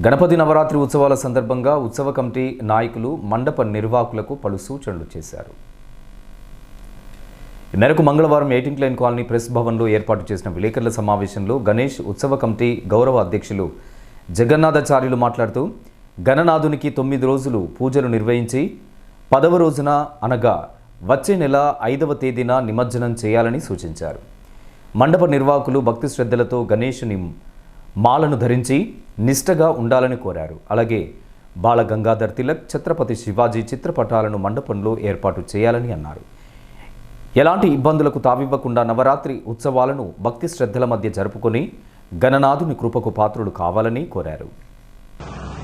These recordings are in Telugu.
గణపతి నవరాత్రి ఉత్సవాల సందర్భంగా ఉత్సవ కమిటీ నాయకులు మండప నిర్వాహకులకు పలు సూచనలు చేశారు. ఈ మేరకు మంగళవారం ఎయిటీన్ లైన్ కాలనీ ప్రెస్ భవన్లో ఏర్పాటు చేసిన విలేకరుల సమావేశంలో గణేష్ ఉత్సవ కమిటీ గౌరవ అధ్యక్షులు జగన్నాథాచార్యులు మాట్లాడుతూ గణనాథునికి తొమ్మిది రోజులు పూజలు నిర్వహించి పదవ రోజున అనగా వచ్చే నెల ఐదవ తేదీన నిమజ్జనం చేయాలని సూచించారు. మండప నిర్వాహకులు భక్తి శ్రద్ధలతో గణేషుని మాలను ధరించి నిష్టగా ఉండాలని కోరారు. అలాగే బాల గంగాధర్ తిలక్ ఛత్రపతి శివాజీ చిత్రపటాలను మండపంలో ఏర్పాటు చేయాలని అన్నారు. ఎలాంటి ఇబ్బందులకు తావివ్వకుండా నవరాత్రి ఉత్సవాలను భక్తి శ్రద్ధల మధ్య జరుపుకొని గణనాథుని కృపకు పాత్రులు కావాలని కోరారు.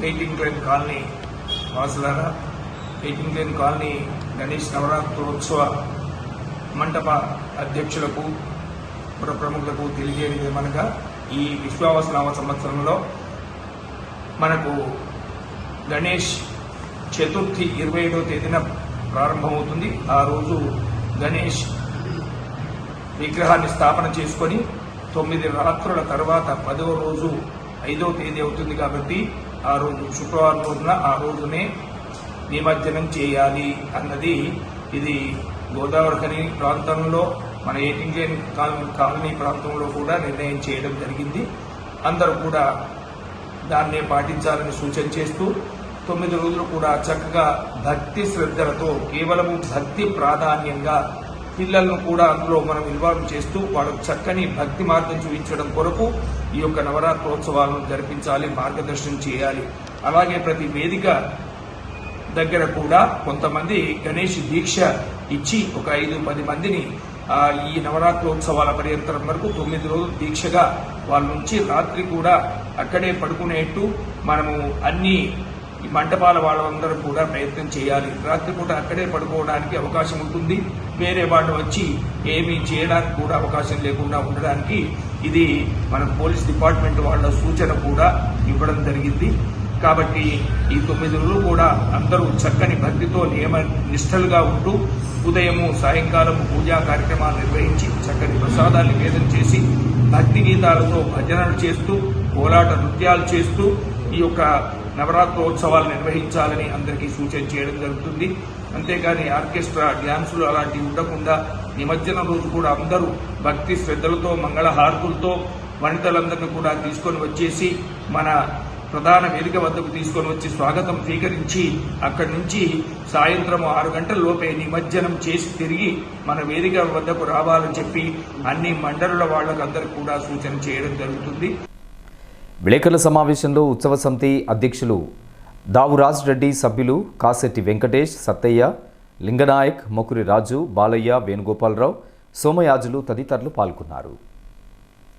లైన్ కాలనీ వాసులారా లైన్ కాలనీ గణేష్ నవరాత్రోత్సవ మంటప అధ్యక్షులకు పుర ప్రముఖులకు తెలియజేయడం ఈ విశ్వావసనామ సంవత్సరంలో మనకు గణేష్ చతుర్థి ఇరవై ఐదవ తేదీన ప్రారంభమవుతుంది. ఆ రోజు గణేష్ విగ్రహాన్ని స్థాపన చేసుకొని తొమ్మిది రాత్రుల తర్వాత పదవ రోజు ఐదవ తేదీ అవుతుంది కాబట్టి ఆ రోజు శుక్రవారం రోజున ఆ రోజునే నిమజ్జనం చేయాలి అన్నది ఇది గోదావరి ప్రాంతంలో మన ఏటింగ్లేన్ కాలనీ ప్రాంతంలో కూడా నిర్ణయం చేయడం జరిగింది. అందరూ కూడా దాన్నే పాటించాలని సూచన చేస్తూ తొమ్మిది రోజులు కూడా చక్కగా భక్తి శ్రద్ధలతో కేవలం భక్తి ప్రాధాన్యంగా పిల్లలను కూడా అందులో మనం ఇన్వాల్వ్ చేస్తూ వాళ్ళకు చక్కని భక్తి మార్గం చూపించడం కొరకు ఈ యొక్క నవరాత్రోత్సవాలను జరిపించాలి మార్గదర్శనం చేయాలి. అలాగే ప్రతి వేదిక దగ్గర కూడా కొంతమంది గణేష్ దీక్ష ఇచ్చి ఒక ఐదు పది మందిని ఈ నవరాత్రోత్సవాల పర్యంతరం వరకు తొమ్మిది రోజులు దీక్షగా వాళ్ళ నుంచి రాత్రి కూడా అక్కడే పడుకునేట్టు మనము అన్ని ఈ మంటపాల వాళ్ళందరూ కూడా ప్రయత్నం చేయాలి. రాత్రిపూట అక్కడే పడుకోవడానికి అవకాశం ఉంటుంది. వేరే వాళ్ళు వచ్చి ఏమీ చేయడానికి కూడా అవకాశం లేకుండా ఉండడానికి ఇది మన పోలీస్ డిపార్ట్మెంట్ వాళ్ళ సూచన కూడా ఇవ్వడం జరిగింది. కాబట్టి ఈ తొమ్మిది రోజులు కూడా అందరూ చక్కని భక్తితో నియమ నిష్టలుగా ఉంటూ ఉదయము సాయంకాలము పూజా కార్యక్రమాలు నిర్వహించి చక్కని ప్రసాదాలు నివేదన చేసి భక్తి గీతాలతో భజనలు చేస్తూ కోలాట నృత్యాలు చేస్తూ ఈ యొక్క నవరాత్రోత్సవాలు నిర్వహించాలని అందరికీ సూచన చేయడం జరుగుతుంది. అంతేకాని ఆర్కెస్ట్రా డ్యాన్సులు అలాంటివి ఉండకుండా నిమజ్జనం రోజు కూడా అందరూ భక్తి శ్రద్ధలతో మంగళహారతులతో వనితలందరినీ కూడా తీసుకొని వచ్చేసి మన ప్రధాన వేదిక వద్దకు తీసుకొని వచ్చి స్వాగతం స్వీకరించి అక్కడి నుంచి సాయంత్రం ఆరు గంటల లోపే నిమజ్జనం చేసి తిరిగి మన వేదిక వద్దకు రావాలని చెప్పి అన్ని మండలుల వాళ్ళకు అందరికి కూడా సూచన చేయడం జరుగుతుంది. విలేకరుల సమావేశంలో ఉత్సవ సమితి అధ్యక్షులు దావురాజ్ రెడ్డి సభ్యులు కాసెట్టి వెంకటేష్ సత్తయ్య లింగనాయక్ మొకురి రాజు బాలయ్య వేణుగోపాలరావు సోమయాజులు తదితరులు పాల్గొన్నారు.